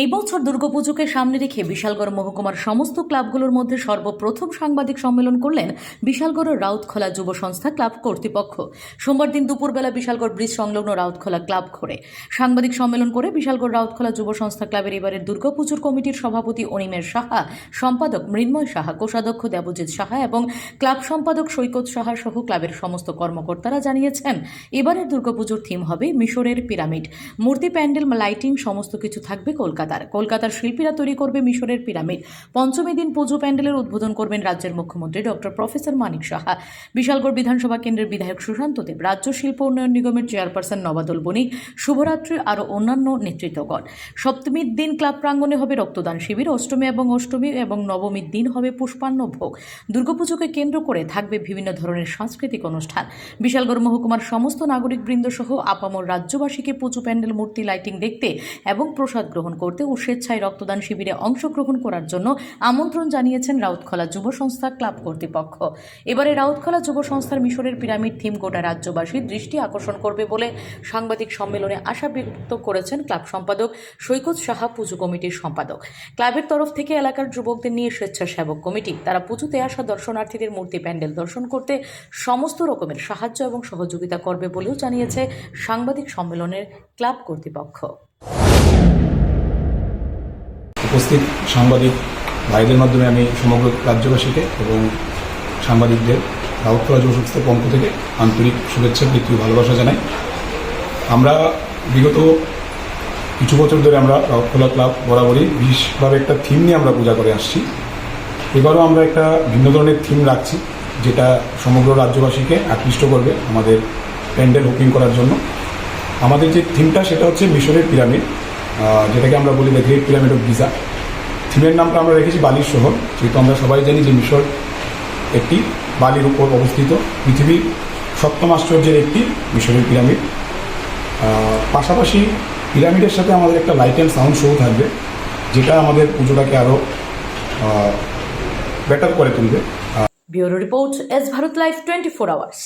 এই বছর দুর্গাপুজোকে সামনে রেখে বিশালগড় মহকুমার সমস্ত ক্লাবগুলোর মধ্যে সর্বপ্রথম সাংবাদিক সম্মেলন করলেন বিশালগড় রাউতখোলা যুব সংস্থা ক্লাব কর্তৃপক্ষ। সোমবার দিন দুপুরবেলা বিশালগড় ব্রিজ সংলগ্ন রাউতখোলা ক্লাব ঘোরে। সাংবাদিক সম্মেলন করে বিশালগড় রাউতখোলা যুব সংস্থা ক্লাবের এবারের দুর্গাপুজোর কমিটির সভাপতি অনিমের সাহা, সম্পাদক মৃন্ময় সাহা, কোষাধ্যক্ষ দেবজিৎ সাহা এবং ক্লাব সম্পাদক সৈকত সাহা সহ ক্লাবের সমস্ত কর্মকর্তারা জানিয়েছেন, এবারের দুর্গাপুজোর থিম হবে মিশরের পিরামিড। মূর্তি, প্যান্ডেল, লাইটিং, সমস্ত কিছু থাকবে কলকাতার। কলকাতার শিল্পীরা তৈরি করবে মিশরের পিরামিড। পঞ্চমী দিন পুজো প্যান্ডেলের উদ্বোধন করবেন রাজ্যের মুখ্যমন্ত্রী ডক্টর প্রফেসর মানিক সাহা। বিশালগড় বিধানসভা কেন্দ্রের বিধায়ক সুশান্ত দেব, রাজ্য শিল্প উন্নয়ন নিগমের চেয়ারপারসন নবাদল বণিক শুভরাত্রি আরও অন্যান্য নেতৃত্বগণ। সপ্তমীর দিন ক্লাব প্রাঙ্গণে হবে রক্তদান শিবির, অষ্টমী এবং অষ্টমী এবং নবমীর দিন হবে পুষ্পান্ন ভোগ। দুর্গাপুজোকে কেন্দ্র করে থাকবে বিভিন্ন ধরনের সাংস্কৃতিক অনুষ্ঠান। বিশালগড় মহকুমার সমস্ত নাগরিকবৃন্দ সহ আপামর রাজ্যবাসীকে পুজো প্যান্ডেল, মূর্তি, লাইটিং দেখতে এবং প্রসাদ গ্রহণ করতে ও স্বেচ্ছায় রক্তদান শিবিরে অংশগ্রহণ করার জন্য আমন্ত্রণ জানিয়েছেন রাউতখলা যুব সংস্থা ক্লাব কর্তৃপক্ষ। এবারে রাউতখলা যুব সংস্থার মিশরের পিরামিড থিম গোটা রাজ্যবাসীর দৃষ্টি আকর্ষণ করবে বলে সাংবাদিক সম্মেলনে আশা ব্যক্ত করেছেন ক্লাব সম্পাদক সৈকত সাহা পুজো কমিটির সম্পাদক। ক্লাবের তরফ থেকে এলাকার যুবকদের নিয়ে স্বেচ্ছাসেবক কমিটি। তারা পুজোতে আসা দর্শনার্থীদের মূর্তি, প্যান্ডেল দর্শন করতে সমস্ত রকমের সাহায্য এবং সহযোগিতা করবে বলেও জানিয়েছে সাংবাদিক সম্মেলনের ক্লাব কর্তৃপক্ষ। উপস্থিত সাংবাদিক ভাইদের মাধ্যমে আমি সমগ্র রাজ্যবাসীকে এবং সাংবাদিকদের রাউতখোলা যুব সংস্থার পক্ষ থেকে আন্তরিক শুভেচ্ছা, প্রীতি ভালোবাসা জানাই। আমরা বিগত কিছু বছর ধরে আমরা রাউতখোলা ক্লাব বরাবরই বিশেষভাবে একটা থিম নিয়ে আমরা পূজা করে আসছি। এবারও আমরা একটা ভিন্ন ধরনের থিম রাখছি, যেটা সমগ্র রাজ্যবাসীকে আকৃষ্ট করবে আমাদের প্যান্ডেল বুকিং করার জন্য। আমাদের যে থিমটা সেটা হচ্ছে মিশরের পিরামিড। যেটাকে আমরা বলি the great pyramid of Giza. থিমের নামটা আমরা রেখেছি বালির শহর, যেহেতু আমরা সবাই জানি যে মিশর একটি বালির উপর অবস্থিত। পৃথিবীর সপ্তম আশ্চর্যের একটি মিশরের পিরামিড। পাশাপাশি পিরামিডের সাথে আমাদের একটা লাইট অ্যান্ড সাউন্ড শো থাকবে, যেটা আমাদের পুজোটাকে আরও বেটার করে তুলবে। Bureau report S Bharat live twenty four hours.